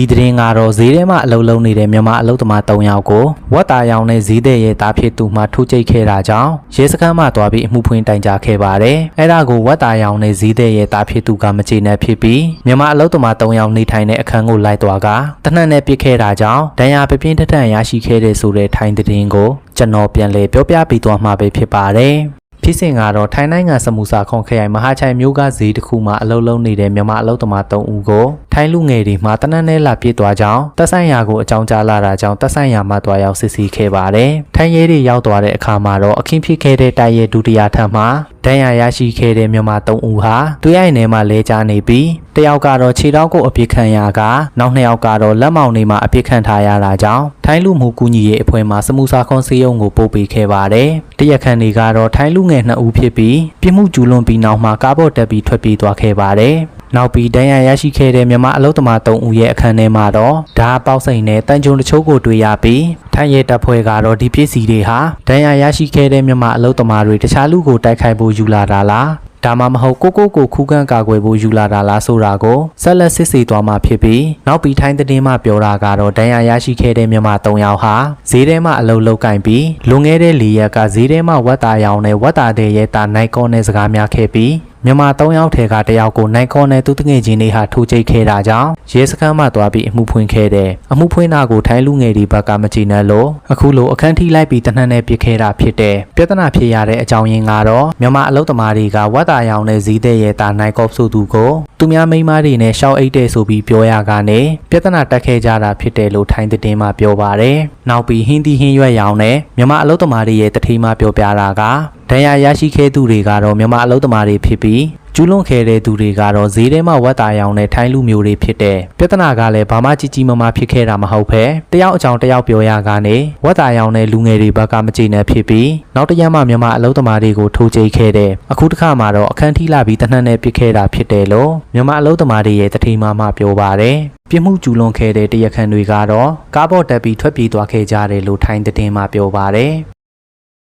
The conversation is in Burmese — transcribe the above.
ဒီသတင်းကတော့ဈေးထဲမှာအလုပ်လုပ်နေတဲ့မြန်မာအလုပ်သမား3ယောက်ကိုဝက်သားရောင်နဲ့ဈေးတဲ့ရဲ့တားဖြစ်သူမှထိုးကျိတ်ခဲ့တာကြောင့်ရဲစခန်းမှာတွားပြီးအမှုဖွင့်တိုင်ကြားခဲ့ပါတယ်။အဲ့ဒါကိုဝက်သားရောင်နဲ့ဈေးတဲ့ရဲ့တားဖြစ်သူကမကျေနပ်ဖြစ်ပြီးမြန်မာအလုပ်သမား3ယောက်နေထိုင်တဲ့အခန်းကိုလိုက်သွားကတနက်နဲ့ပြစ်ခဲ့တာကြောင့်ဒဏ်ရာပြပြင်းထန်ထန်ရရှိခဲ့တဲ့ဆိုတဲ့ထိုင်းသတင်းကိုကျွန်တော်ပြန်လည်ပြောပြပေးသွားမှာပဲဖြစ်ပါတယ်။ ဖြစ်စဉ်ကတော့ထိုင်းနိုင်ငံစမူစာခွန်ခရိုင်မဟာချိုင်မြို့ကဈေးတစ်ခုမှာအလုပ်လုပ်နေတဲ့မြန်မာအလုပ်သမား3ဦးကိုထိုင်းလူငယ်တွေမှတနက်နေ့လာပြစ်သွားကြောင်းတက်ဆိုင်ရာကိုအကြောင်းကြားလာတာကြောင့်တက်ဆိုင်ရာမှတွားရောက်စစ်ဆေးခဲ့ပါတယ်။ထိုင်းရဲတွေရောက်သွားတဲ့အခါမှာတော့အခင်းဖြစ်ခဲ့တဲ့တိုက်ရဲဒုတိယထပ်မှာ ဒဏ်ရာရရှိခဲ့တဲ့မြန်မာ3ဦးဟာတွေ့ရိုက်နေမှာလဲကြနေပြီးတယောက်ကတော့ခြေထောက်ကိုအပြစ်ခံရကနောက်နှစ်ယောက်ကတော့လက်မောင်တွေမှာအပြစ်ခံထားရတာကြောင့်ထိုင်းလူမှုကူညီရေးအဖွဲ့မှစမူစာခွန်စေးရုံကိုပို့ပေးခဲ့ပါတယ်။တရက်ခန့်တွေကတော့ထိုင်းလူငယ်2ဦးဖြစ်ပြီးပြစ်မှုကျူးလွန်ပြီးနောက်မှာကားပေါ်တက်ပြီးထွက်ပြေးသွားခဲ့ပါတယ်။ နောက်ပြီးဒဏ်ရာရရှိခဲ့တဲ့မြန်မာအလုပ်သမား3ဦးရဲ့အခန်းထဲမှာတော့ဓာတ်ပေါက်စိန်နဲ့တန်ကြုံတချို့ကိုတွေ့ရပြီးထိုင်းရဲတပ်ဖွဲ့ကတော့ဒီပစ္စည်းတွေဟာဒဏ်ရာရရှိခဲ့တဲ့မြန်မာအလုပ်သမားတွေတခြားလူကိုတိုက်ခိုက်ဖို့ယူလာတာလားဒါမှမဟုတ်ကိုကိုကိုခုခံကာကွယ်ဖို့ယူလာတာလားဆိုတာကိုဆက်လက်စစ်ဆေးသွားမှာဖြစ်ပြီးနောက်ပြီးထိုင်းသတင်းမှပြောတာကတော့ဒဏ်ရာရရှိခဲ့တဲ့မြန်မာ၃ယောက်ဟာဈေးထဲမှာအလုပ်လုပ်ကင်ပြီးလွန်ခဲ့တဲ့၄ရက်ကဈေးထဲမှာဝက်တာရောင်နဲ့ဝက်တာတဲ့ရဲ့တာနိုင်ကောနဲ့စကားများခဲ့ပြီး မြန်မာ၃ယောက်ထဲကတယောက်ကိုနိုင်ကောနဲ့သူတငယ်ချင်းတွေဟာထိုးချိတ်ခဲ့တာကြောင့်ရဲစခန်းမှသွားပြီးအမှုဖွင့်ခဲ့တယ်။အမှုဖွင့်တာကိုထိုင်းလူငယ်တွေဘက်ကမကြည်နပ်လို့အခုလိုအခန်းထိလိုက်ပြီးတနက်နဲ့ပြစ်ခဲ့တာဖြစ်တယ်။ပြဿနာဖြစ်ရတဲ့အကြောင်းရင်းကတော့မြန်မာအလုပ်သမားတွေကဝက်တာရောင်နဲ့ဈေးတဲ့ရဲ့တာနိုင်ကောဆိုသူကိုသူများမိန်းမတွေနဲ့ရှောက်အိတ်တဲ့ဆိုပြီးပြောရကနေပြဿနာတက်ခဲ့ကြတာဖြစ်တယ်လို့ထိုင်းသတင်းမှပြောပါတယ်။နောက်ပြီးဟင်းသီးဟင်းရွက်ရောင်နဲ့မြန်မာအလုပ်သမားတွေရဲ့တတိမှပြောပြတာက ဒဏ်ရာရရှိခဲ့သူတွေကတော့မြန်မာအလုပ်သမားတွေဖြစ်ပြီးကျူးလွန်ခဲ့တဲ့သူတွေကတော့ဈေးထဲမှာဝက်တာရောင်နဲ့ထိုင်းလူမျိုးတွေဖြစ်တဲ့ပြဿနာကလည်းဘာမှကြီးကြီးမားမားဖြစ်ခဲ့တာမဟုတ်ပဲတယောက်အကြောင်းတယောက်ပြောရကနေဝက်တာရောင်နဲ့လူငယ်တွေဘက်ကမကြည်နဲ့ဖြစ်ပြီးနောက်တစ်ရက်မှမြန်မာအလုပ်သမားတွေကိုထိုးကျိတ်ခဲ့တဲ့အခုတစ်ခါမှတော့အခန်းထိလာပြီးတနက်နဲ့ပြစ်ခဲ့တာဖြစ်တယ်လို့မြန်မာအလုပ်သမားတွေရဲ့တတိမာမှပြောပါတယ်ပြစ်မှုကျူးလွန်ခဲ့တဲ့တရားခံတွေကတော့ကားပေါ်တက်ပြီးထွက်ပြေးသွားခဲ့ကြတယ်လို့ထိုင်းသတင်းမှပြောပါတယ်